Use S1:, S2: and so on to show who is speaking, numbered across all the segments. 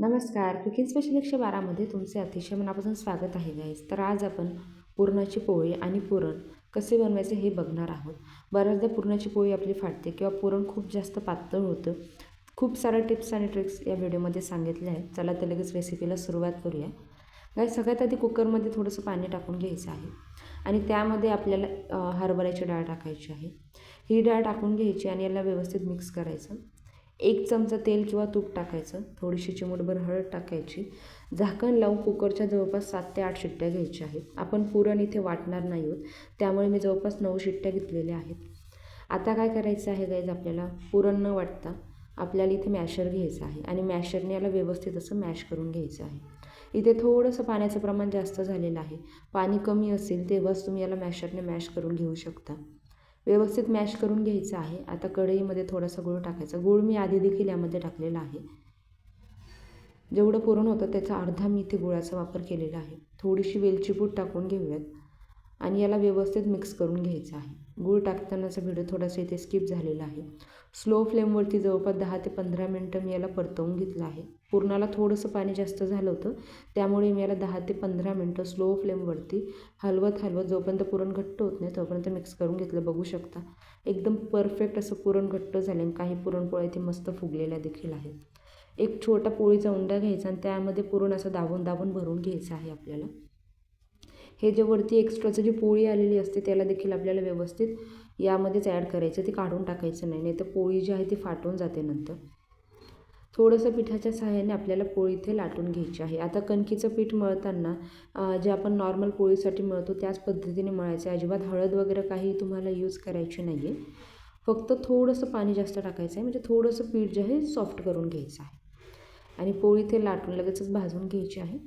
S1: नमस्कार. Cooking special एकशे बारामध्ये तुमचे अतिशय मनापासून स्वागत आहे गाईज तर आज आपण पुरणाची पोळी आणि पुरण कसे बनवायचे हे बघणार आहोत. बऱ्याचदा पुरणाची पोळी आपली फाटते किंवा पुरण खूप जास्त पातळ होतं. खूप साऱ्या टिप्स आणि ट्रिक्स या व्हिडिओमध्ये सांगितल्या आहेत. चला तर लगेच रेसिपीला सुरुवात करूया. गाय सगळ्यात आधी कुकरमध्ये थोडंसं पाणी टाकून घ्यायचं आहे आणि त्यामध्ये आपल्याला हरभऱ्याची डाळ टाकायची आहे. ही डाळ टाकून घ्यायची आणि याला व्यवस्थित मिक्स करायचं. एक चमचा तेल किंवा तूप टाकायचं. थोडीशी चिमूटभर हळद टाकायची. झाकण लावून कुकरच्या जवळपास सात ते आठ शिट्ट्या घ्यायच्या आहेत. आपण पुरण इथे वाटणार नाही आहोत त्यामुळे मी जवळपास नऊ शिट्ट्या घेतलेल्या आहेत. आता काय करायचं आहे गाईज आपल्याला पुरण न वाटता आपल्याला इथे मॅशर घ्यायचं आहे आणि मॅशरने याला व्यवस्थित असं मॅश करून घ्यायचं आहे. इथे थोडंसं पाण्याचं प्रमाण जास्त झालेलं आहे. पाणी कमी असेल तेव्हाच तुम्ही याला मॅशरने मॅश करून घेऊ शकता. व्यवस्थित मॅश करून घ्यायचं आहे. आता कढईमध्ये थोडासा गूळ टाकायचा. गूळ मी आधी देखील यामध्ये टाकलेला आहे. जेवढं पुरण होतं त्याचा अर्धा मी इथे गुळाचा वापर केलेला आहे. थोडीशी वेलची पूड टाकून घेऊयात. आणि याला व्यवस्थित मिक्स करून घ्यायचं आहे. गूळ टाकतानाचा व्हिडिओ थोडासा इथे स्किप झालेला आहे. स्लो फ्लेमवरती जवळपास दहा ते पंधरा मिनटं मी याला परतवून घेतलं आहे. पुरणाला थोडंसं पाणी जास्त झालं होतं त्यामुळे मी याला दहा ते पंधरा मिनटं स्लो फ्लेमवरती हलवत हलवत जोपर्यंत पुरण घट्ट होत नाही तोपर्यंत मिक्स करून घेतलं. बघू शकता एकदम परफेक्ट असं पुरण घट्ट झालं आणि काही पुरणपोळ्या इथे मस्त फुगलेल्या देखील आहेत. एक छोटा पोळीचा उंडा घ्यायचा आणि त्यामध्ये पुरण असं दाबून दाबून भरून घ्यायचं आहे आपल्याला. हे जे वरती एक्स्ट्राचं जी पोळी आलेली असते त्याला देखील आपल्याला व्यवस्थित यामध्येच ॲड करायचं ती काढून टाकायचं नाही नाही तर पोळी जी आहे ती फाटून जाते नंतर. थोडंसं पिठाच्या सहाय्याने आपल्याला पोळी इथे लाटून घ्यायची आहे. आता कणकीचं पीठ मळताना जे आपण नॉर्मल पोळीसाठी मळतो त्याच पद्धतीने मळायचं आहे. अजिबात हळद वगैरे काही तुम्हाला यूज करायची नाही आहे फक्त थोडंसं पाणी जास्त टाकायचं आहे म्हणजे थोडंसं पीठ जे आहे सॉफ्ट करून घ्यायचं आहे. आणि पोळी इथे लाटून लगेचच भाजून घ्यायची आहे.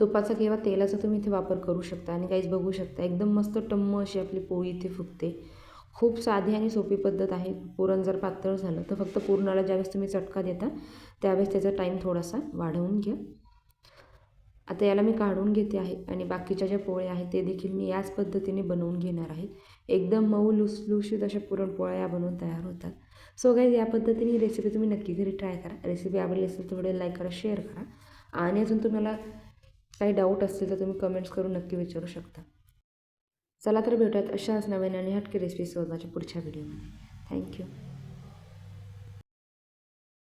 S1: तुपाचा किंवा तेलाचा तुम्ही इथे वापर करू शकता आणि काहीच बघू शकता. एकदम मस्त टम्म अशी आपली पोळी इथे फुगते. खूप साधी आणि सोपी पद्धत आहे. पुरण जर पातळ झालं तर फक्त पुरणाला ज्यावेळेस तुम्ही चटका देता त्यावेळेस त्याचा टाईम थोडासा वाढवून घ्या. आता याला मी काढून घेते आहे आणि बाकीच्या ज्या पोळ्या आहेत ते देखील मी याच पद्धतीने बनवून घेणार आहे. एकदम मऊ लुसलुशीत अशा पुरणपोळ्या या बनवून तयार होतात. सो गाईज या पद्धतीने ही रेसिपी तुम्ही नक्की घरी ट्राय करा. रेसिपी आवडली असेल तर व्हिडिओ लाईक करा शेअर करा. आणि अजून तुम्हाला काही डाऊट असतील तर तुम्ही कमेंट्स करून नक्की विचारू शकता. चला तर भेटूयात अशाच नवीन आणि हटके रेसिपी शोधण्याच्या पुढच्या व्हिडिओमध्ये थँक्यू